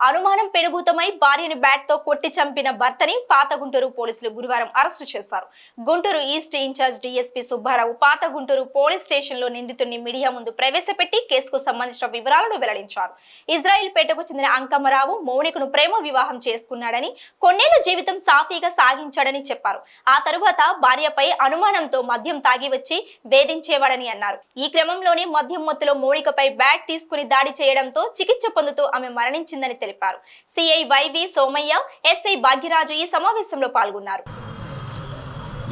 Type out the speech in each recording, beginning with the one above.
అనుమానం పెనుభూతమై భార్యని బ్యాట్తో కొట్టి చంపిన భర్తని పాత గుంటూరు పోలీసులు గురువారం అరెస్టు చేశారు. Guntur east incharge DSP Subbarao పాత గుంటూరు పోలీస్ స్టేషన్లో నిందితుడిని మీడియా ముందు ప్రవేశపెట్టి కేసుకు సంబంధించిన వివరాలను వెల్లడించారు. ఇజ్రాయిల్ పేటకు చెందిన అంకమ్మరావు మౌనికను ప్రేమ వివాహం చేసుకున్నాడని కొన్నేళ్ళ జీవితం సాఫీగా సాగించాడని చెప్పారు. ఆ తరువాత భార్యపై అనుమానంతో మద్యం తాగి వచ్చి వేధించేవాడని అన్నారు. ఈ క్రమంలోనే మద్యం మత్తులో మౌనికపై బ్యాట్ తీసుకుని దాడి చేయడంతో చికిత్స పొందుతూ ఆమె మరణించిందని తెలిపారు. CI YV Somaiah SI Bhagyaraju ఈ సమావేశంలో పాల్గొన్నారు.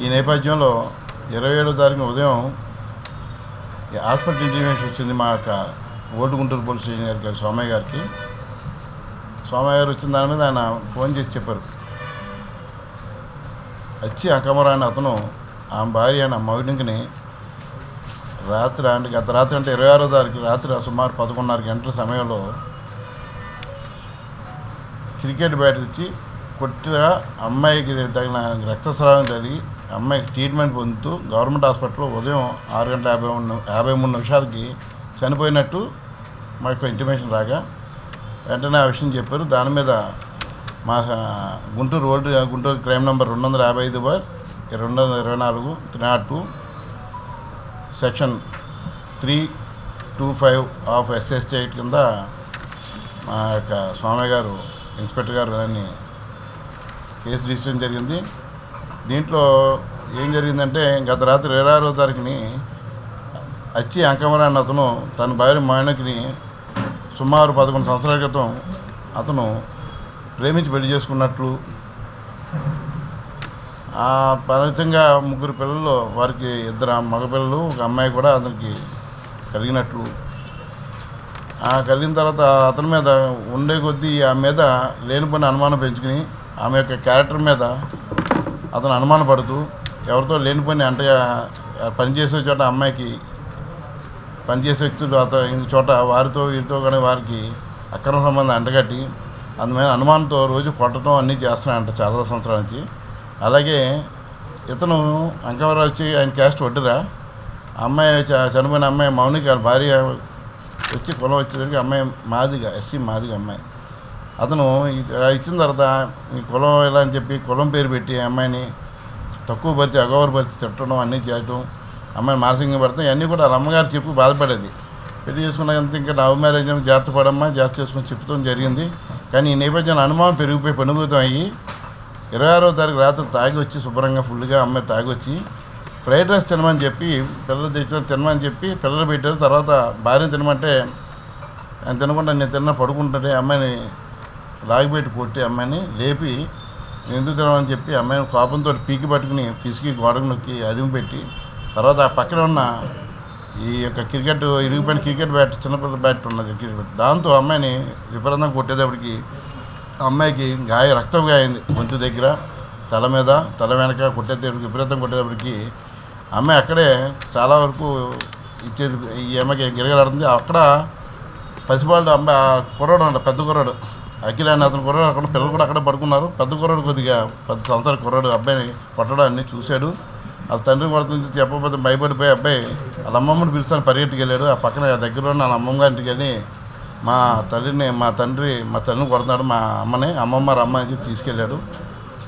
ఈ నేపథ్యంలో ఇరవై ఏడో తారీఖున ఉదయం హాస్పిటల్ ఇంటిమేషన్ వచ్చింది మా యొక్క ఓటు గుంటూరు పోలీస్ స్టేషన్ గారికి సోమయ్య గారికి. సోమయ్య గారు వచ్చిన దాని మీద ఆయన ఫోన్ చేసి చెప్పారు. వచ్చి అకమరా అతను ఆమె భార్య అయిన మౌడింకిని రాత్రి అంటే గత రాత్రి అంటే ఇరవై ఆరో తారీఖు రాత్రి సుమారు పదకొండున్నర గంటల సమయంలో క్రికెట్ బ్యాట్ ఇచ్చి కొట్టిగా అమ్మాయికి తగిన రక్తస్రావం జరిగి అమ్మాయికి ట్రీట్మెంట్ పొందుతూ గవర్నమెంట్ హాస్పిటల్లో ఉదయం ఆరు గంటల యాభై మూడు యాభై మూడు నిమిషాలకి చనిపోయినట్టు మాకు ఇంటిమేషన్ రాగా వెంటనే ఆ విషయం చెప్పారు. దాని మీద మా Guntur old Guntur crime number రెండు వందల యాభై ఐదు బార్ రెండు వందల ఇరవై నాలుగు three not two section three two five of ఎస్ఎస్టేట్ eight కింద మా యొక్క స్వామి గారు ఇన్స్పెక్టర్ గారు దాన్ని కేసు రిజిస్టర్ జరిగింది. దీంట్లో ఏం జరిగిందంటే గత రాత్రి ఇరవై ఆరో తారీఖుని అచ్చి అంకమరా అన్న అతను తన భార్య మాయనకిని సుమారు పదకొండు సంవత్సరాల క్రితం అతను ప్రేమించి పెళ్ళి చేసుకున్నట్లు ఆ ఫలితంగా ముగ్గురు పిల్లలు వారికి ఇద్దరు మగపిల్లలు ఒక అమ్మాయి కూడా అతనికి కలిగినట్లు కలిగిన తర్వాత అతని మీద ఉండే కొద్దీ ఆమె మీద లేనిపోయిన అనుమానం పెంచుకుని ఆమె యొక్క క్యారెక్టర్ మీద అతను అనుమానపడుతూ ఎవరితో లేనిపోయిన అంటే పనిచేసే చోట అమ్మాయికి పనిచేసే వ్యక్తులు అతను చోట వారితో వీరితో కానీ వారికి అక్రమ సంబంధం అంటగట్టి అందుమీద అనుమానంతో రోజు కొట్టడం అన్నీ చేస్తున్నాయంట చాలా సంవత్సరాల నుంచి. అలాగే ఇతను అంకవరం వచ్చి ఆయన క్యాస్ట్ వడ్డరా అమ్మాయి చ- చనిపోయిన అమ్మాయి మౌనికి వాళ్ళ భార్య వచ్చి కులం వచ్చేసరికి అమ్మాయి మాదిగా ఎస్సీ మాదిగా అమ్మాయి. అతను ఇచ్చిన తర్వాత ఈ కులం ఎలా అని చెప్పి కులం పేరు పెట్టి అమ్మాయిని తక్కువ పరిచి అగౌరవపరిచి తిట్టడం అన్నీ చేయటం అమ్మాయిని మానసికంగా పెడతాం ఇవన్నీ కూడా వాళ్ళ అమ్మగారు చెప్పి బాధపడేది. పెళ్ళి చేసుకున్నంత ఇంకా లవ్ మ్యారేజ్ జాగ్రత్త పడమ్మా జాగ్రత్త చేసుకుని చెప్తాం జరిగింది. కానీ ఈ నేపథ్యంలో అనుమానం పెరిగిపోయి పనుభూతం అయ్యి ఇరవై ఆరో తారీఖు రాత్రి తాగి వచ్చి శుభ్రంగా ఫుల్గా అమ్మాయి తాగి వచ్చి ఫ్రైడ్ రైస్ తినమని చెప్పి పిల్లలు తెచ్చిన తినమని చెప్పి పిల్లలు పెట్టారు. తర్వాత భార్య తినమంటే ఆయన తినకుండా నేను తిన్న పడుకుంటుంటే అమ్మాయిని లాగిపెట్టి కొట్టి అమ్మాయిని లేపి "నేను ఎందుకు తినమని చెప్పి అమ్మాయిని కోపంతో పీకి పట్టుకుని పిసికి గోడకు నొక్కి అదిమి పెట్టి తర్వాత ఆ పక్కన ఉన్న ఈ యొక్క క్రికెట్ ఇరిగిపోయిన క్రికెట్ బ్యాట్ చిన్నపిల్ల బ్యాట్ ఉన్నది క్రికెట్ బ్యాట్. దాంతో అమ్మాయిని విపరీతంగా కొట్టేటప్పటికి అమ్మాయికి గాయ రక్తం గాయింది. గొంతు దగ్గర తల మీద తల వెనక కొట్టేటప్పటికి విపరీతం కొట్టేటప్పటికి అమ్మాయి అక్కడే చాలా వరకు ఇచ్చేది ఈ అమ్మాయికి గిరగలాడుతుంది అక్కడ పసిపాలు అమ్మాయి ఆ కుర్రాడు అంట పెద్ద కుర్రాడు. అఖిల అని అతను కుర్రాడు అక్కడ పిల్లలు కూడా అక్కడే పడుకున్నారు. పెద్ద కుర్రాడు కొద్దిగా పది సంవత్సరాల కుర్రాడు. అబ్బాయిని కొట్టడాన్ని చూశాడు. వాళ్ళ తండ్రి పడుతుంది చెప్పకపోతే భయపడిపోయి అబ్బాయి వాళ్ళ అమ్మమ్మని పిలుస్తాను పరిగెట్టుకు వెళ్ళాడు ఆ పక్కన దగ్గర ఉన్న వాళ్ళ అమ్మమ్మ గారింటికి వెళ్ళి మా తల్లిని మా తండ్రి మా తల్లిని కొడుతున్నాడు మా అమ్మని అమ్మమ్మ రమ్మ అని చెప్పి తీసుకెళ్ళాడు.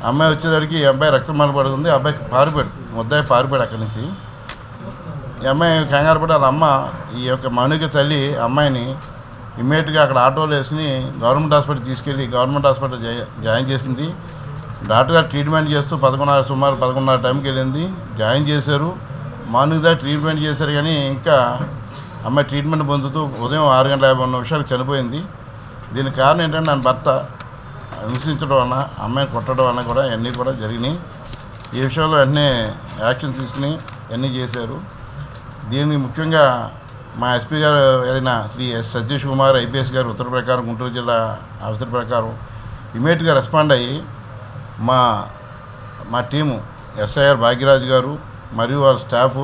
అమ్మాయి వచ్చేసరికి అబ్బాయి రక్తం పడుతుంది. ఆ అబ్బాయికి పారిపోయాడు. ముద్దాయి పారిపోయాడు అక్కడి నుంచి. ఈ అమ్మాయి కంగారు పడి వాళ్ళ అమ్మ ఈ యొక్క మనుకి తల్లి అమ్మాయిని ఇమ్మీడియట్గా అక్కడ ఆటోలో వేసుకుని గవర్నమెంట్ హాస్పిటల్ తీసుకెళ్ళి గవర్నమెంట్ హాస్పిటల్ జా- జాయిన్ చేసింది. డాక్టర్ గారు ట్రీట్మెంట్ చేస్తూ పదకొండున్నర సుమారు పదకొండున్నర టైంకి వెళ్ళింది. జాయిన్ చేశారు. మార్నింగ్ దాకా ట్రీట్మెంట్ చేశారు కానీ ఇంకా అమ్మాయి ట్రీట్మెంట్ పొందుతూ ఉదయం ఆరు గంటల యాభై మూడు చనిపోయింది. దీనికి కారణం ఏంటంటే నా భర్త హింసించడం వలన అమ్మాయిని కొట్టడం వలన కూడా ఇవన్నీ కూడా జరిగినాయి. ఈ విషయంలో అన్నీ యాక్షన్ తీసుకుని అన్నీ చేశారు? దీన్ని ముఖ్యంగా మా ఎస్పీ గారు అయిన శ్రీ ఎస్ సతీష్ కుమార్ ఐపీఎస్ గారు ఉత్తర ప్రకారం గుంటూరు జిల్లా అవసర ప్రకారం ఇమీడియట్గా రెస్పాండ్ అయ్యి మా మా టీము ఎస్ఐఆర్ భాగ్యరాజ్ గారు మరియు వాళ్ళ స్టాఫ్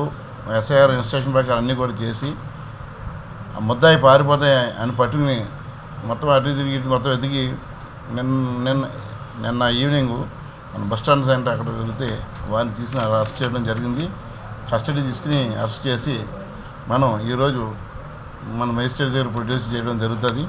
ఎస్ఐఆర్ ఇన్స్ట్రక్షన్ ప్రకారం అన్నీ కూడా చేసి ఆ ముద్దాయి పారిపోతే అని పట్టుకుని మొత్తం అటు తిరిగి మొత్తం ఎదిగి నిన్న నిన్న నిన్న ఈవినింగ్ మన బస్ స్టాండ్ సెంటర్ అక్కడ వెళితే వారిని తీసుకుని అరెస్ట్ చేయడం జరిగింది. కస్టడీ తీసుకుని అరెస్ట్ చేసి మనం ఈరోజు మన మేజిస్ట్రేట్ దగ్గర ప్రొడ్యూస్ చేయడం జరుగుతుంది.